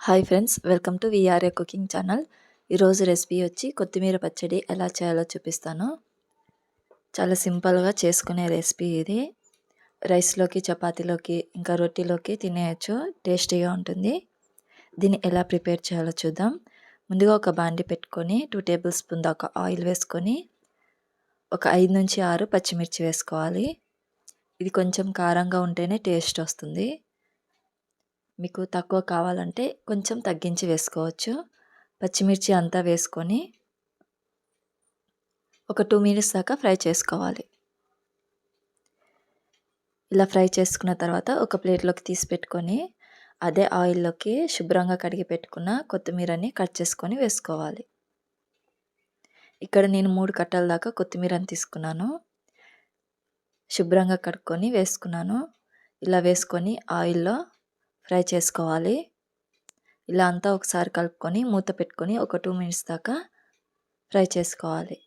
Hi friends welcome to V R A cooking channel. ఈరోజు recipe వచ్చి కొత్తిమీర పచ్చడి ఎలా చేయాలో చూపిస్తాను. చాలా సింపుల్గా చేసుకునే రెసిపీ ఇది. రైస్లోకి చపాతీలోకి ఇంకా రొట్టెలోకి తినేయచ్చు టేస్టీగా ఉంటుంది. దీన్ని ఎలా ప్రిపేర్ చేయాలో చూద్దాం. ముందుగా ఒక బాండి పెట్టుకొని టూ టేబుల్ స్పూన్ దాకా ఆయిల్ వేసుకొని ఒక ఐదు నుంచి ఆరు పచ్చిమిర్చి వేసుకోవాలి. ఇది కొంచెం కారంగా ఉంటేనే టేస్ట్ వస్తుంది. మీకు తక్కువ కావాలంటే కొంచెం తగ్గించి వేసుకోవచ్చు. పచ్చిమిర్చి అంతా వేసుకొని ఒక టూ మినిట్స్ దాకా ఫ్రై చేసుకోవాలి. ఇలా ఫ్రై చేసుకున్న తర్వాత ఒక ప్లేట్లోకి తీసి పెట్టుకొని అదే ఆయిల్లోకి శుభ్రంగా కడిగి పెట్టుకున్న కొత్తిమీరని కట్ చేసుకొని వేసుకోవాలి. ఇక్కడ నేను మూడు కట్టల దాకా కొత్తిమీరని తీసుకున్నాను. శుభ్రంగా కడుక్కొని వేసుకున్నాను. ఇలా వేసుకొని ఆయిల్లో ఫ్రై చేసుకోవాలి. ఇలా అంతా ఒకసారి కలుపుకొని మూత పెట్టుకొని ఒక టూ మినిట్స్ దాకా ఫ్రై చేసుకోవాలి.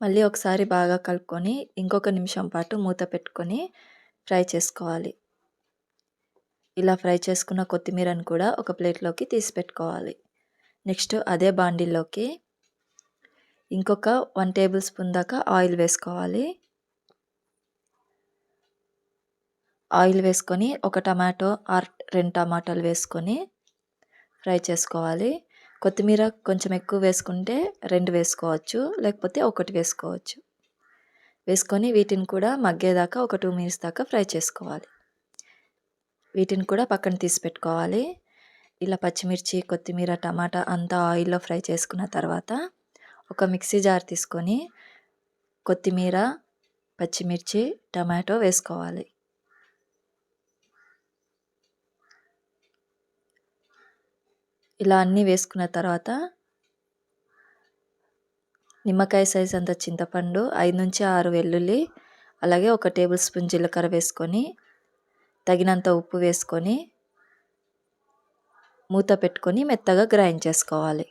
మళ్ళీ ఒకసారి బాగా కలుపుకొని ఇంకొక నిమిషం పాటు మూత పెట్టుకొని ఫ్రై చేసుకోవాలి. ఇలా ఫ్రై చేసుకున్న కొత్తిమీరను కూడా ఒక ప్లేట్లోకి తీసి పెట్టుకోవాలి. నెక్స్ట్ అదే బాండీలోకి ఇంకొక వన్ టేబుల్ స్పూన్ దాకా ఆయిల్ వేసుకోవాలి. ఆయిల్ వేసుకొని ఒక టమాటో ఆర్ రెండు టమాటాలు వేసుకొని ఫ్రై చేసుకోవాలి. కొత్తిమీర కొంచెం ఎక్కువ వేసుకుంటే రెండు వేసుకోవచ్చు లేకపోతే ఒకటి వేసుకోవచ్చు. వేసుకొని వీటిని కూడా మగ్గేదాకా ఒక టూ మినిట్స్ దాకా ఫ్రై చేసుకోవాలి. వీటిని కూడా పక్కన తీసి పెట్టుకోవాలి. ఇలా పచ్చిమిర్చి కొత్తిమీర టమాటా అంతా ఆయిల్లో ఫ్రై చేసుకున్న తర్వాత ఒక మిక్సీ జార్ తీసుకొని కొత్తిమీర పచ్చిమిర్చి టమాటో వేసుకోవాలి. ఇలా అన్నీ వేసుకున్న తర్వాత నిమ్మకాయ సైజ్ అంత చింతపండు ఐదు నుంచి ఆరు వెల్లుల్లి అలాగే ఒక టేబుల్ స్పూన్ జీలకర్ర వేసుకొని తగినంత ఉప్పు వేసుకొని మూత పెట్టుకొని మెత్తగా గ్రైండ్ చేసుకోవాలి.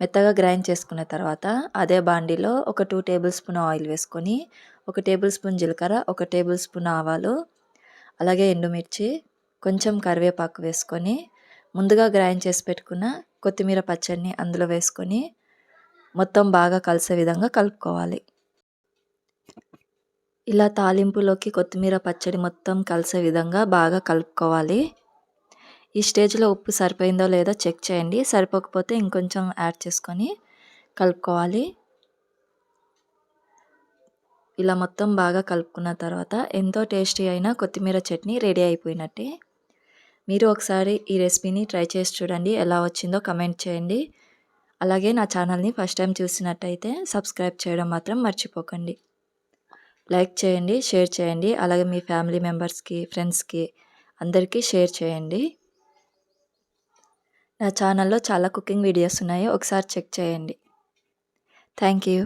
మెత్తగా గ్రైండ్ చేసుకున్న తర్వాత అదే బాండీలో ఒక టూ టేబుల్ స్పూన్ ఆయిల్ వేసుకొని ఒక టేబుల్ స్పూన్ జీలకర్ర ఒక టేబుల్ స్పూన్ ఆవాలు అలాగే ఎండుమిర్చి కొంచెం కరివేపాకు వేసుకొని ముందుగా గ్రైండ్ చేసి పెట్టుకున్న కొత్తిమీర పచ్చడిని అందులో వేసుకొని మొత్తం బాగా కలిసే విధంగా కలుపుకోవాలి. ఇలా తాలింపులోకి కొత్తిమీర పచ్చడి మొత్తం కలిసే విధంగా బాగా కలుపుకోవాలి. ఈ స్టేజ్లో ఉప్పు సరిపోయిందో లేదో చెక్ చేయండి. సరిపోకపోతే ఇంకొంచెం యాడ్ చేసుకొని కలుపుకోవాలి. ఇలా మొత్తం బాగా కలుపుకున్న తర్వాత ఎంతో టేస్టీ అయిన కొత్తిమీర చట్నీ రెడీ అయిపోయినట్టే. మీరు ఒకసారి ఈ రెసిపీని ట్రై చేసి చూడండి ఎలా వచ్చిందో కమెంట్ చేయండి. అలాగే నా ఛానల్ని ఫస్ట్ టైం చూసినట్టయితే సబ్స్క్రైబ్ చేయడం మాత్రం మర్చిపోకండి. లైక్ చేయండి షేర్ చేయండి అలాగే మీ ఫ్యామిలీ మెంబర్స్కి ఫ్రెండ్స్కి అందరికీ షేర్ చేయండి. నా ఛానల్లో చాలా కుకింగ్ వీడియోస్ ఉన్నాయి ఒకసారి చెక్ చేయండి. Thank you.